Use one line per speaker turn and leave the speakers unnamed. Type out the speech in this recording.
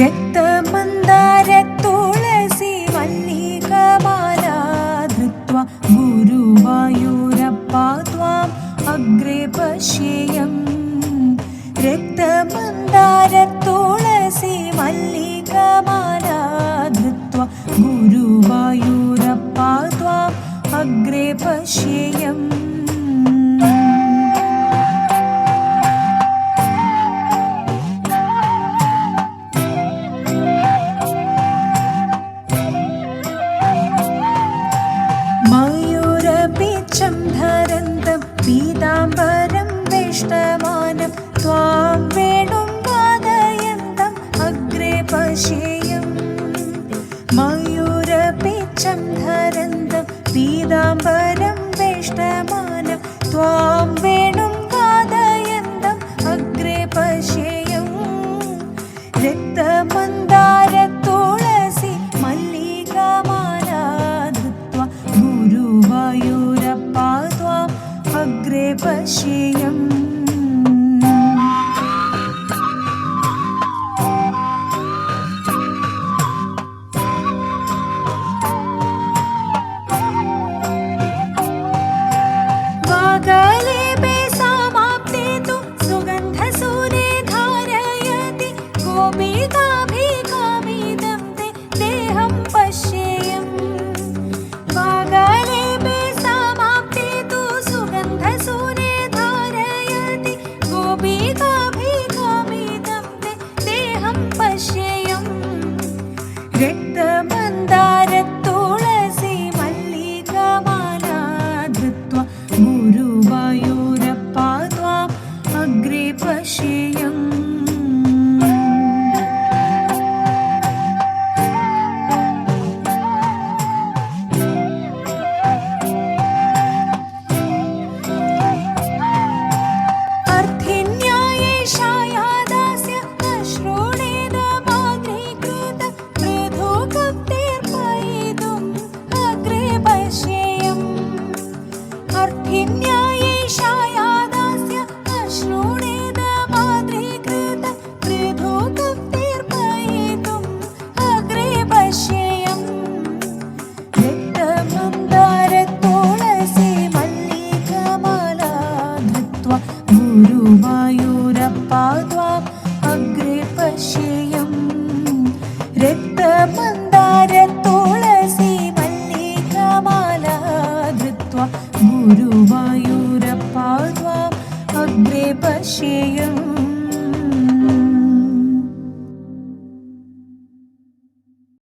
രക്തമന്ദാര തുളസി മല്ലികമാല ധൃത്വ ഗുരുവായൂരപ്പ ത്വാം അഗ്രേ പശ്യേയം. രക്തമന്ദാര തുളസി മല്ലികമാല ധൃത്വ ഗുരുവായൂരപ്പ ത്വാം मयूरपीच्छं धरन्तं पीताम्बरं वेष्टमानं त्वां वेणुं वादयन्तम् अग्रे पश्येयम् मयूरपीच्छं धरन्तं पीताम्बरं वेष्टमानं त्वां 不需 അഗ്രേ പശ്യേയം ഗുരുവായൂരപ്പ ത്വാം അഗ്രേ പശ്യേയം രക്തമന്ദാര തുളസി മല്ലികമാല ധൃത്വ ഗുരുവായൂരപ്പ ത്വാം അഗ്രേ പശ്യേയം